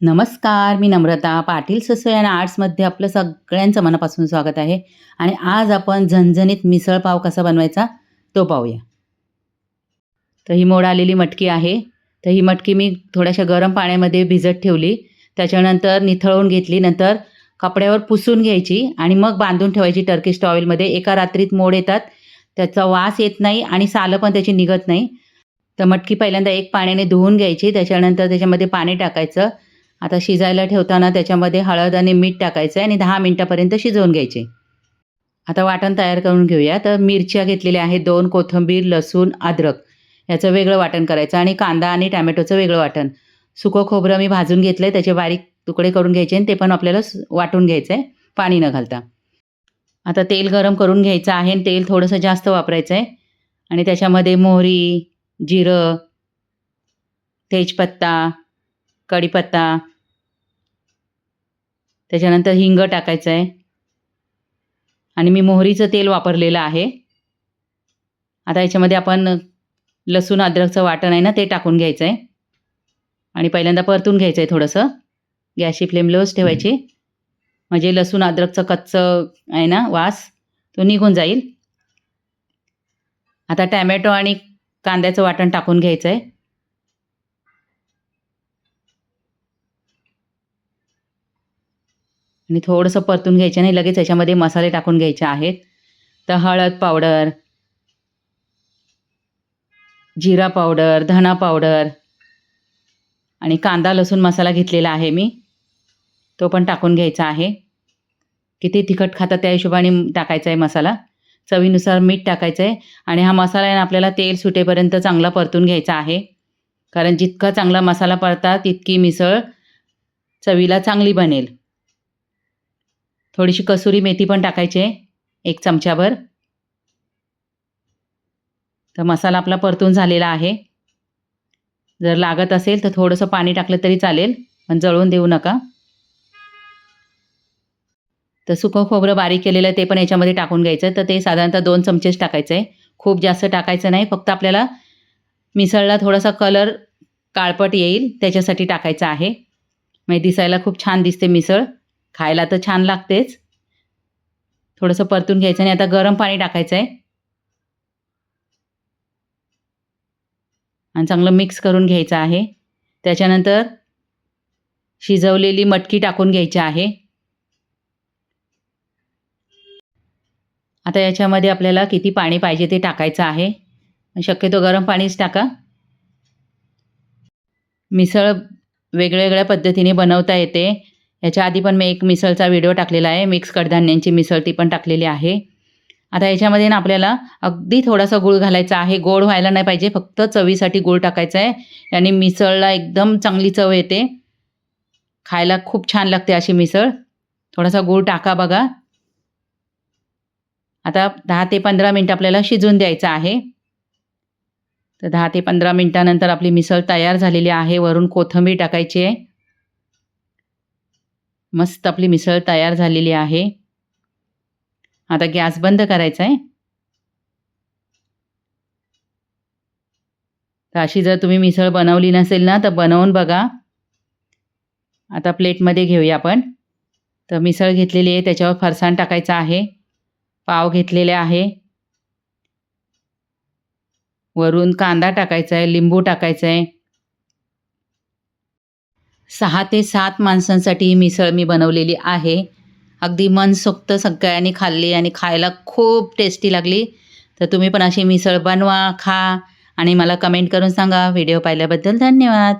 नमस्कार मी नम्रता पाटील ससोय आणि आर्ट्समध्ये आपलं सगळ्यांचं मनापासून स्वागत आहे. आणि आज आपण झणझणीत मिसळ पाव कसा बनवायचा तो पाहूया. तर ही मोड आलेली मटकी आहे. तर ही मटकी मी थोड्याशा गरम पाण्यामध्ये भिजत ठेवली. त्याच्यानंतर निथळवून घेतली. नंतर कपड्यावर पुसून घ्यायची आणि मग बांधून ठेवायची टर्किश टॉवेलमध्ये एका रात्रीत मोड येतात. त्याचा वास येत नाही आणि सालं पण त्याची निघत नाही. तर मटकी पहिल्यांदा एक पाण्याने धुवून घ्यायची. त्याच्यानंतर त्याच्यामध्ये पाणी टाकायचं. आता शिजायला ठेवताना त्याच्यामध्ये हळद आणि मीठ टाकायचं आहे आणि दहा मिनटापर्यंत शिजवून घ्यायचे. आता वाटण तयार करून घेऊया. तर मिरच्या घेतलेल्या आहेत दोन कोथिंबीर लसूण अद्रक. याचं वेगळं वाटण करायचं आणि कांदा आणि टॅमॅटोचं वेगळं वाटण. सुकं खोबरं मी भाजून घेतलं आहे त्याचे बारीक तुकडे करून घ्यायचे आणि ते पण आपल्याला वाटून घ्यायचं आहे पाणी न घालता. आता तेल गरम करून घ्यायचं आहे आणि तेल थोडंसं जास्त वापरायचं आहे आणि त्याच्यामध्ये मोहरी जिरं तेजपत्ता कढीपत्ता त्याच्यानंतर हिंग टाकायचं आहे आणि मी मोहरीचं तेल वापरलेलं आहे. आता याच्यामध्ये आपण लसूण अद्रकचं वाटण आहे ना ते टाकून घ्यायचं आहे आणि पहिल्यांदा परतून घ्यायचं आहे थोडंसं. गॅसची फ्लेम लोच ठेवायची. म्हणजे लसूण अद्रकचं कच्चं आहे ना वास तो निघून जाईल. आता टॅमॅटो आणि कांद्याचं वाटण टाकून घ्यायचं आहे आणि थोडंसं परतून घ्यायचं नाही लगेच याच्यामध्ये मसाले टाकून घ्यायचे आहेत. तर हळद पावडर जिरा पावडर धना पावडर आणि कांदा लसूण मसाला घेतलेला आहे मी. तो पण टाकून घ्यायचा आहे. किती तिखट खातात त्या हिशोबाने टाकायचा आहे मसाला. चवीनुसार मीठ टाकायचं आहे. आणि हा मसाला आहे ना आपल्याला तेल सुटेपर्यंत चांगला परतून घ्यायचा आहे. कारण जितका चांगला मसाला परता तितकी मिसळ चवीला चांगली बनेल. थोडीशी कसुरी मेथी पण टाकायची आहे एक चमच्याभर. तर मसाला आपला परतून झालेला आहे. जर लागत असेल तर थोडंसं पाणी टाकलं तरी चालेल पण जळून देऊ नका. तर सुकं खोबरं बारीक केलेलं ते पण याच्यामध्ये टाकून घ्यायचं. तर ते साधारणतः दोन चमचेच टाकायचं आहे. खूप जास्त टाकायचं नाही फक्त आपल्याला मिसळला थोडासा कलर काळपट येईल त्याच्यासाठी टाकायचं आहे. म्हणजे दिसायला खूप छान दिसते मिसळ. खायला तर छान लागतेच. थोडंसं परतून घ्यायचं आणि आता गरम पाणी टाकायचं आहे आणि चांगलं मिक्स करून घ्यायचं आहे. त्याच्यानंतर शिजवलेली मटकी टाकून घ्यायची आहे. आता याच्यामध्ये आपल्याला किती पाणी पाहिजे ते टाकायचं आहे. शक्यतो गरम पाणीच टाका. मिसळ वेगवेगळ्या पद्धतीने बनवता येते. याच्या आधी पण मी एक मिसळचा व्हिडिओ टाकलेला आहे. मिक्स कडधान्यांची मिसळ ती पण टाकलेली आहे. आता याच्यामध्ये ना आपल्याला अगदी थोडासा गूळ घालायचा आहे. गोड व्हायला नाही पाहिजे. फक्त चवीसाठी गूळ टाकायचा आहे. आणि मिसळला एकदम चांगली चव येते. खायला खूप छान लागते अशी मिसळ. थोडासा गूळ टाका बघा. आता दहा ते पंधरा मिनटं आपल्याला शिजून द्यायचं आहे. तर दहा ते पंधरा मिनटानंतर आपली मिसळ तयार झालेली आहे. वरून कोथिंबीर टाकायची आहे. मस्त आपली मिसळ तयार झालेली आहे. आता गॅस बंद करायचा आहे. तर अशी जर तुम्ही मिसळ बनवली नसेल ना तर बनवून बघा. आता प्लेटमध्ये घेऊया आपण. तर मिसळ घेतलेली आहे त्याच्यावर फरसाण टाकायचं आहे. पाव घेतलेले आहे. वरून कांदा टाकायचा आहे लिंबू टाकायचं आहे. सहा ते सात माणसांसाठी ही मिसळ मी बनवलेली आहे. अगदी मनसोक्त सगळ्यांनी खाल्ली आणि खायला खूप टेस्टी लागली. तर तुम्ही पण अशी मिसळ बनवा खा आणि मला कमेंट करून सांगा. व्हिडिओ पाहिल्याबद्दल धन्यवाद.